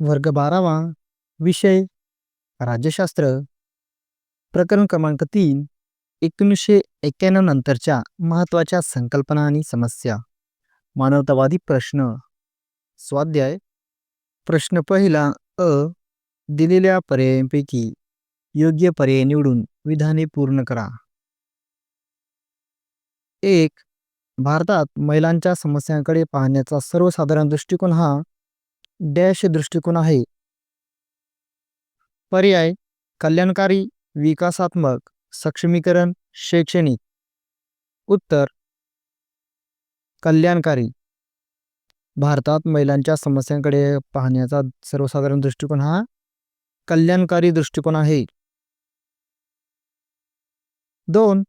वर्ग बारावा विषय राज्यशास्त्र. प्रकरण क्रमांक तीन एकोणीसशे एक्क्याण्णव नंतरच्या महत्त्वाच्या संकल्पना आणि समस्या. मानवतावादी प्रश्न. स्वाध्याय. प्रश्न पहिला अ दिलेल्या पर्यायांपैकी योग्य पर्याय निवडून विधाने पूर्ण करा. एक भारतात महिलांच्या समस्यांकडे पाहण्याचा सर्वसाधारण दृष्टिकोन हा डॅश दृष्टिकोन आहे. पर्याय कल्याणकारी विकासात्मक सक्षमीकरण शैक्षणिक. उत्तर कल्याणकारी. भारतात महिलांच्या समस्यांकडे पाहण्याचा सर्वसाधारण दृष्टिकोन हा कल्याणकारी दृष्टिकोन आहे. दोन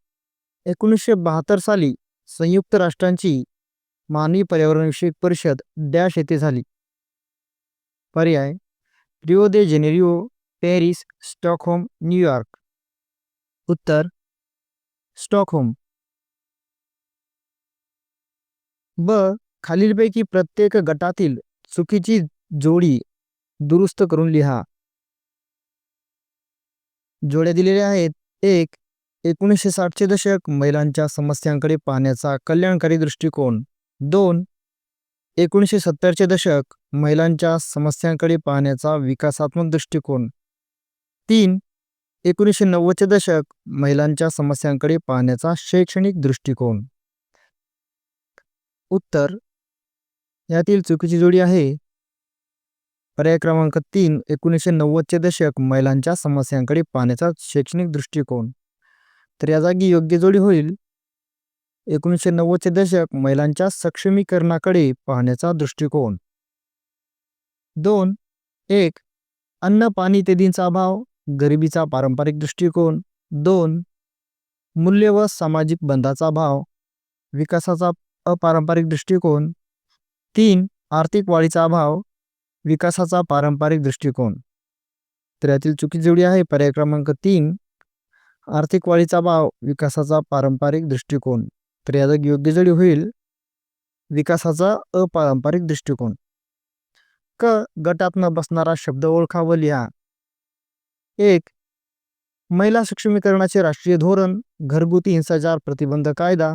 एकोणीसशे बहात्तर साली संयुक्त राष्ट्रांची मानवी पर्यावरणविषयक परिषद डॅश येथे झाली. पर्याय Rio de Janeiro Paris Stockholm New York उत्तर स्टॉकहोम. ब खालीलपैकी प्रत्येक गटातील चुकीची जोडी दुरुस्त करून लिहा. जोड्या दिलेल्या आहेत. एक एकोणीसशे साठचे दशक महिलांच्या समस्यांकडे पाहण्याचा कल्याणकारी दृष्टिकोन. दोन एकोणीसशे सत्तरचे दशक महिलांच्या समस्यांकडे पाहण्याचा विकासात्मक दृष्टिकोन. तीन एकोणीसशे नव्वदचे दशक महिलांच्या समस्यांकडे पाहण्याचा शैक्षणिक दृष्टिकोन. उत्तर यातील चुकीची जोडी आहे. पर्याय क्रमांक तीन एकोणीसशे नव्वदचे दशक महिलांच्या समस्यांकडे पाहण्याचा शैक्षणिक दृष्टिकोन. तर या जागी योग्य जोडी होईल. एकोणीसशे नव्वदचे दशक महिलांच्या सक्षमीकरणाकडे पाहण्याचा दृष्टिकोन. दोन एक अन्न पाणी इत्यादींचा अभाव गरिबीचा पारंपरिक दृष्टिकोन. दोन मूल्य व सामाजिक बंधाचा अभाव विकासाचा अपारंपरिक दृष्टिकोन. तीन आर्थिक वाढीचा अभाव विकासाचा पारंपरिक दृष्टिकोन. तर यातील चुकी जोडी आहे पर्याय क्रमांक तीन आर्थिक वाढीचा भाव विकासाचा पारंपरिक दृष्टिकोन. तर या योग्य जोडी होईल विकासाचा अपारंपरिक दृष्टिकोन. क गटातनं बसणारा शब्द ओळखा व लिहा. एक महिला सक्षमीकरणाचे राष्ट्रीय धोरण घरगुती हिंसाचार प्रतिबंध कायदा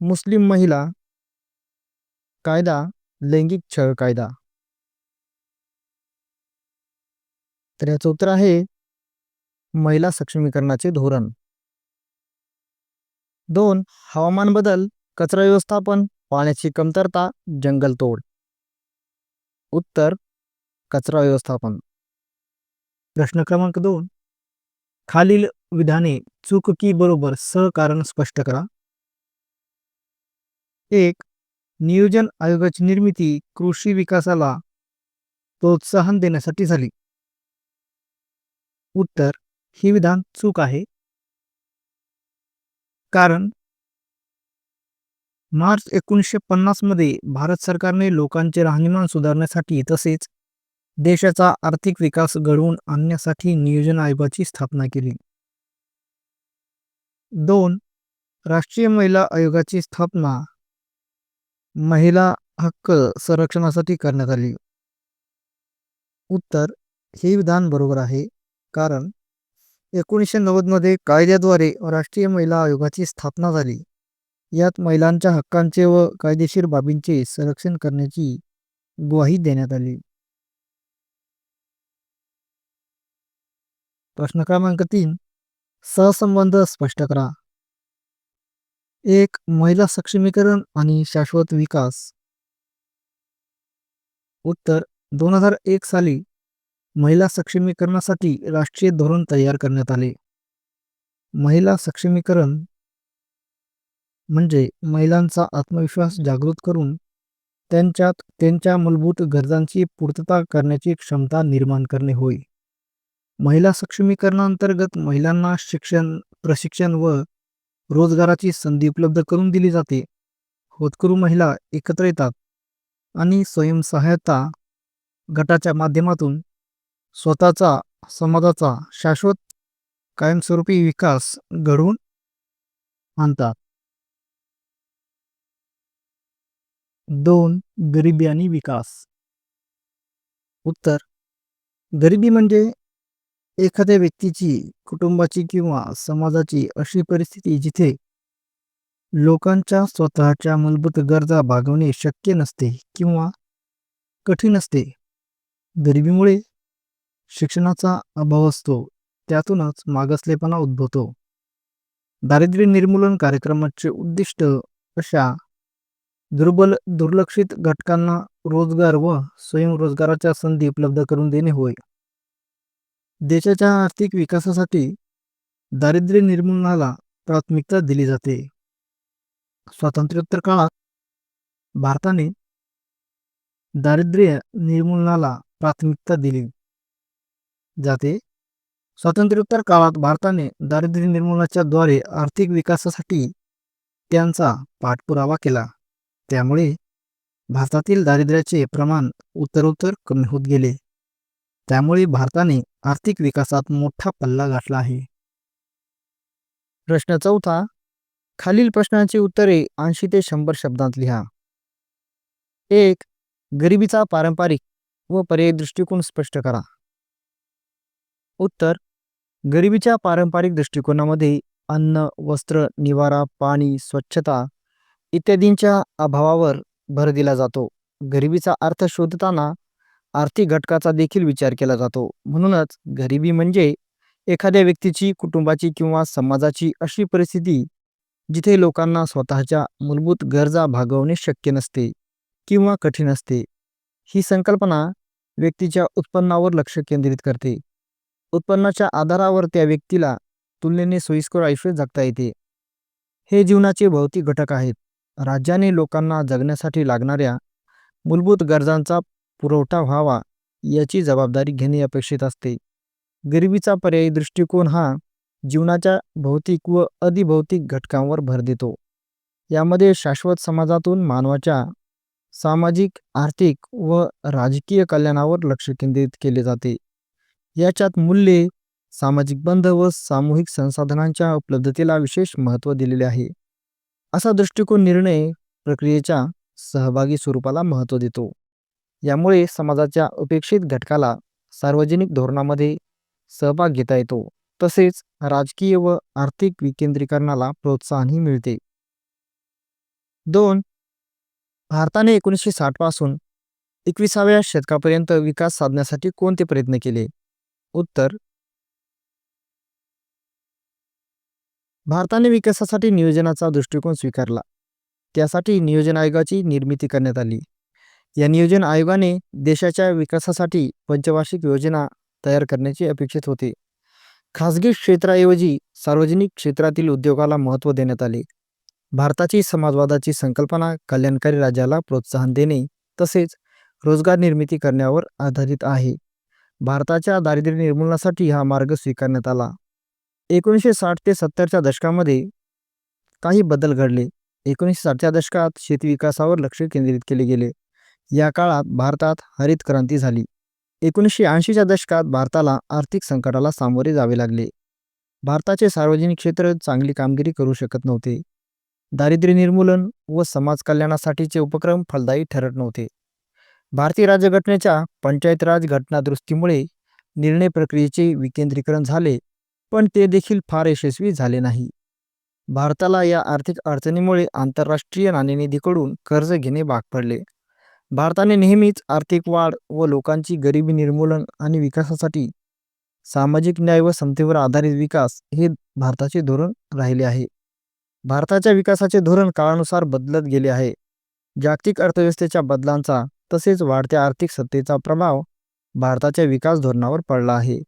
मुस्लिम महिला कायदा लैंगिक छळ कायदा. तर याचं उत्तर आहे महिला सक्षमीकरणाचे धोरण. दोन हवामान बदल कचरा व्यवस्थापन पाण्याची कमतरता जंगलतोड. उत्तर कचरा व्यवस्थापन. प्रश्न क्रमांक दोन. खालील विधाने चूक की बरोबर सहकारण स्पष्ट करा. एक नियोजन आयोगाची निर्मिती कृषी विकासाला प्रोत्साहन देण्यासाठी झाली. उत्तर ही विधान चूक आहे. कारण मार्च एकोणीसशे पन्नासमध्ये भारत सरकारने लोकांचे राहणीमान सुधारण्यासाठी तसेच देशाचा आर्थिक विकास घडवून आणण्यासाठी नियोजन आयोगाची स्थापना केली. दोन राष्ट्रीय महिला आयोगाची स्थापना महिला हक्क संरक्षणासाठी करण्यात आली. उत्तर हे विधान बरोबर आहे कारण एकोणीसशे नव्वदमध्ये कायद्याद्वारे राष्ट्रीय महिला आयोगाची स्थापना झाली. यात महिलांच्या हक्कांचे व कायदेशीर बाबींचे संरक्षण करण्याची ग्वाही देण्यात आली. प्रश्न क्रमांक तीन. सहसंबंध स्पष्ट करा. एक महिला सक्षमीकरण आणि शाश्वत विकास. उत्तर दोन हजार एक साली महिला सक्षमीकरणासाठी राष्ट्रीय धोरण तयार करण्यात आले. महिला सक्षमीकरण म्हणजे महिलांचा आत्मविश्वास जागृत करून त्यांच्यात त्यांच्या मूलभूत गरजांची पूर्तता करण्याची क्षमता निर्माण करणे होय. महिला सक्षमीकरणांतर्गत महिलांना शिक्षण प्रशिक्षण व रोजगाराची संधी उपलब्ध करून दिली जाते. होतकरू महिला एकत्र येतात आणि स्वयंसहायता गटाच्या माध्यमातून स्वतःचा समाजाचा शाश्वत कायमस्वरूपी विकास घडवून आणतात. दोन गरिबी आणि विकास. उत्तर गरिबी म्हणजे एखाद्या व्यक्तीची कुटुंबाची किंवा समाजाची अशी परिस्थिती जिथे लोकांच्या स्वतःच्या मूलभूत गरजा भागवणे शक्य नसते किंवा कठीण असते. गरिबीमुळे शिक्षणाचा अभाव असतो त्यातूनच मागासलेपणा उद्भवतो. दारिद्र्य निर्मूलन कार्यक्रमाचे उद्दिष्ट अशा दुर्बल दुर्लक्षित घटकांना रोजगार व स्वयंरोजगाराच्या संधी उपलब्ध करून देणे होय. देशाच्या आर्थिक विकासासाठी दारिद्र्य निर्मूलनाला प्राथमिकता दिली जाते. स्वातंत्र्योत्तर काळात भारताने दारिद्र्य निर्मूलनाला प्राथमिकता दिली जाते. स्वातंत्र्योत्तर काळात भारताने दारिद्र्य निर्मूलनाच्या द्वारे आर्थिक विकासासाठी त्यांचा पाठपुरावा केला. त्यामुळे भारतातील दारिद्र्याचे प्रमाण उत्तरोत्तर कमी होत गेले. त्यामुळे भारताने आर्थिक विकासात मोठा पल्ला गाठला आहे. प्रश्न चौथा खालील प्रश्नांची उत्तरे ऐंशी ते शंभर शब्दांत लिहा. एक गरिबीचा पारंपरिक व पर्यायी दृष्टिकोन स्पष्ट करा. उत्तर गरिबीच्या पारंपरिक दृष्टिकोनामध्ये अन्न वस्त्र निवारा पाणी स्वच्छता इत्यादींच्या अभावावर भर दिला जातो. गरिबीचा अर्थ शोधताना आर्थिक घटकाचा देखील विचार केला जातो. म्हणूनच गरिबी म्हणजे एखाद्या व्यक्तीची कुटुंबाची किंवा समाजाची अशी परिस्थिती जिथे लोकांना स्वतःच्या मूलभूत गरजा भागवणे शक्य नसते किंवा कठीण असते. ही संकल्पना व्यक्तीच्या उत्पन्नावर लक्ष केंद्रित करते. उत्पन्नाच्या आधारावर त्या व्यक्तीला तुलनेने सोयीस्कर आयुष्य जगता येते. हे जीवनाचे भौतिक घटक आहेत. राज्याने लोकांना जगण्यासाठी लागणाऱ्या मूलभूत गरजांचा पुरवठा व्हावा याची जबाबदारी घेणे अपेक्षित असते. गरिबीचा पर्यायी दृष्टिकोन हा जीवनाच्या भौतिक व अधिभौतिक घटकांवर भर देतो. यामध्ये शाश्वत समाजातून मानवाच्या सामाजिक आर्थिक व राजकीय कल्याणावर लक्ष केंद्रित केले जाते. याच्यात मूल्ये सामाजिक बंध व सामूहिक संसाधनांच्या उपलब्धतेला विशेष महत्त्व दिलेले आहे. असा दृष्टिकोन निर्णय प्रक्रियेच्या सहभागी स्वरूपाला महत्त्व देतो. यामुळे समाजाच्या अपेक्षित घटकाला सार्वजनिक धोरणामध्ये सहभाग घेता येतो. तसेच राजकीय व आर्थिक विकेंद्रीकरणाला प्रोत्साहनही मिळते. दोन भारताने एकोणीसशे साठपासून एकविसाव्या शतकापर्यंत विकास साधण्यासाठी कोणते प्रयत्न केले? उत्तर भारताने विकासासाठी नियोजनाचा दृष्टिकोन स्वीकारला. त्यासाठी नियोजन आयोगाची निर्मिती करण्यात आली. या नियोजन आयोगाने देशाच्या विकासासाठी पंचवार्षिक योजना तयार करण्याची अपेक्षित होते. खासगी क्षेत्राऐवजी सार्वजनिक क्षेत्रातील उद्योगाला महत्त्व देण्यात आले. भारताची समाजवादाची संकल्पना कल्याणकारी राज्याला प्रोत्साहन देणे तसेच रोजगार निर्मिती करण्यावर आधारित आहे. भारताच्या दारिद्र्य निर्मूलनासाठी हा मार्ग स्वीकारण्यात आला. एकोणीसशे साठ ते सत्तरच्या दशकामध्ये काही बदल घडले. एकोणीसशे साठच्या दशकात शेती विकासावर लक्ष केंद्रित केले गेले. या काळात भारतात हरित क्रांती झाली. एकोणीसशे ऐंशीच्या दशकात भारताला आर्थिक संकटाला सामोरे जावे लागले. भारताचे सार्वजनिक क्षेत्र चांगली कामगिरी करू शकत नव्हते. दारिद्र्य निर्मूलन व समाज कल्याणासाठीचे उपक्रम फलदायी ठरत नव्हते. भारतीय राज्यघटनेच्या पंचायत राज घटनादुरुस्तीमुळे निर्णय प्रक्रियेचे विकेंद्रीकरण झाले. पण ते देखील फार यशस्वी झाले नाही. भारताला या आर्थिक अडचणीमुळे आंतरराष्ट्रीय नाणेनिधीकडून कर्ज घेणे भाग पडले. भारताने नेहमीच आर्थिक वाढ व लोकांची गरिबी निर्मूलन आणि विकासासाठी सामाजिक न्याय व समतेवर आधारित विकास हे भारताचे धोरण राहिले आहे. भारताच्या विकासाचे धोरण काळानुसार बदलत गेले आहे. जागतिक अर्थव्यवस्थेच्या बदलांचा तसेच वाढत्या आर्थिक सत्तेचा प्रभाव भारताच्या विकास धोरणावर पडला आहे.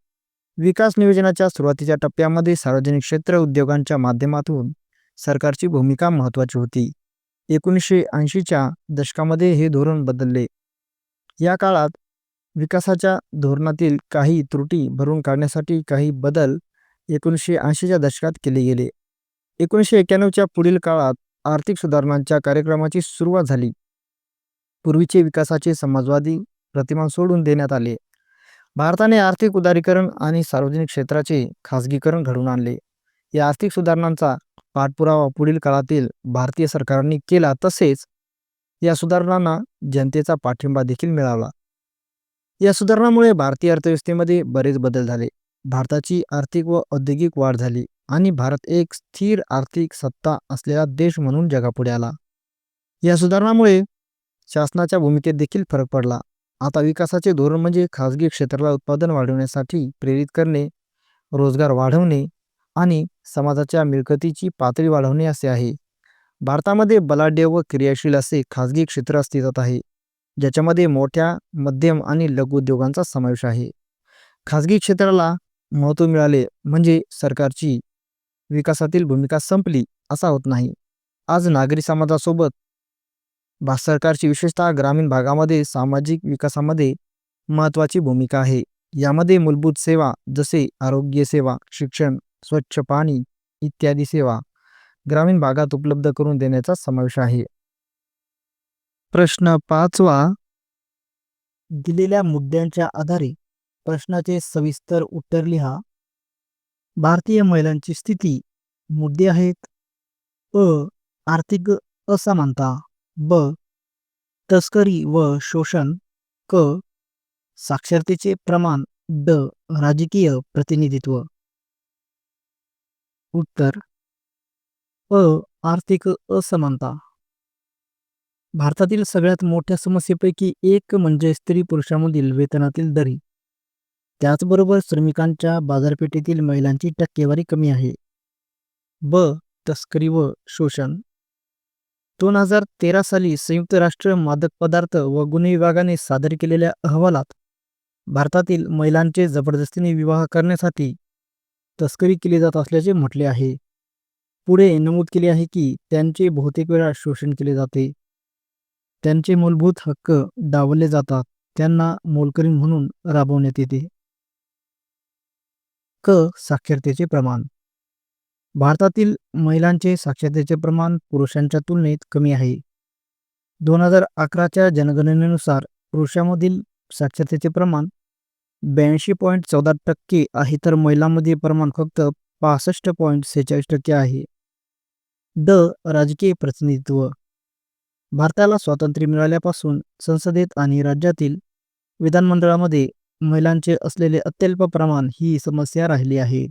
विकास नियोजनाच्या सुरुवातीच्या टप्प्यामध्ये सार्वजनिक क्षेत्र उद्योगांच्या माध्यमातून सरकारची भूमिका महत्त्वाची होती. एकोणीसशे ऐंशीच्या दशकामध्ये हे धोरण बदलले. या काळात विकासाच्या धोरणातील काही त्रुटी भरून काढण्यासाठी काही बदल एकोणीसशे ऐंशीच्या दशकात केले गेले. एकोणीसशे एक्क्याण्णवच्या पुढील काळात आर्थिक सुधारणांच्या कार्यक्रमाची सुरुवात झाली. पूर्वीचे विकासाचे समाजवादी प्रतिमान सोडून देण्यात आले. भारताने आर्थिक उदारीकरण आणि सार्वजनिक क्षेत्राचे खासगीकरण घडवून आणले. या आर्थिक सुधारणांचा पाठपुरावा पुढील काळातील भारतीय सरकारांनी केला तसेच या सुधारणांना जनतेचा पाठिंबा देखील मिळाला. या सुधारणामुळे भारतीय अर्थव्यवस्थेमध्ये बरेच बदल झाले. भारताची आर्थिक व औद्योगिक वाढ झाली आणि भारत एक स्थिर आर्थिक सत्ता असलेला देश म्हणून जगापुढे आला. या सुधारणामुळे शासनाच्या भूमिकेत देखील फरक पडला. आता विकासाचे धोरण म्हणजे खाजगी क्षेत्राला उत्पादन वाढवण्यासाठी प्रेरित करणे रोजगार वाढवणे आणि समाजाच्या मिळकतीची पातळी वाढवणे असे आहे. भारतामध्ये बलाढ्य व क्रियाशील असे खाजगी क्षेत्र अस्तित्वात आहे ज्याच्यामध्ये मोठ्या मध्यम आणि लघु उद्योगांचा समावेश आहे. खाजगी क्षेत्राला महत्त्व मिळाले म्हणजे सरकारची विकासातील भूमिका संपली असा होत नाही. आज नागरी समाजासोबत भारत सरकारची विशेषतः ग्रामीण भागामध्ये सामाजिक विकासामध्ये महत्त्वाची भूमिका आहे. यामध्ये मूलभूत सेवा जसे आरोग्य सेवा शिक्षण स्वच्छ पाणी इत्यादी सेवा ग्रामीण भागात उपलब्ध करून देण्याचा समावेश आहे. प्रश्न पाचवा. दिलेल्या मुद्द्यांच्या आधारे प्रश्नाचे सविस्तर उत्तर लिहा. भारतीय महिलांची स्थिती मुद्दे आहेत. अ आर्थिक असमानता. ब. तस्करी व शोषण क. साक्षरतेचे प्रमाण ड राजकीय प्रतिनिधित्व. उत्तर. अ. आर्थिक असमानता. भारतातील सगळ्यात मोठ्या समस्येपैकी एक म्हणजे स्त्री पुरुषांमधील वेतनातील दरी. त्याचबरोबर श्रमिकांच्या बाजारपेठेतील महिलांची टक्केवारी कमी आहे. ब. तस्करी व शोषण. दोन हजार तेरा साली संयुक्त राष्ट्र मादक पदार्थ व गुन्हे विभागाने सादर केलेल्या अहवालात भारतातील महिलांचे जबरदस्तीने विवाह करण्यासाठी तस्करी केली जात असल्याचे म्हटले आहे. पुढे नमूद केले आहे की त्यांचे बहुतेक वेळा शोषण केले जाते. त्यांचे मूलभूत हक्क डावलले जातात. त्यांना मोलकरीण म्हणून राबवण्यात येते. क साक्षरतेचे प्रमाण भारतातील महिलांचे साक्षरतेचे प्रमाण पुरुषांच्या तुलनेत कमी आहे. दोन हजार अकराच्या जनगणनेनुसार पुरुषांमधील साक्षरतेचे प्रमाण ब्याऐंशी पॉईंट चौदा टक्के आहे तर महिलांमध्ये प्रमाण फक्त पासष्ट पॉईंट सेहेचाळीस टक्के आहे. ड राजकीय प्रतिनिधित्व. भारताला स्वातंत्र्य मिळाल्यापासून संसदेत आणि राज्यातील विधानमंडळामध्ये महिलांचे असलेले अत्यल्प प्रमाण ही समस्या राहिली आहे.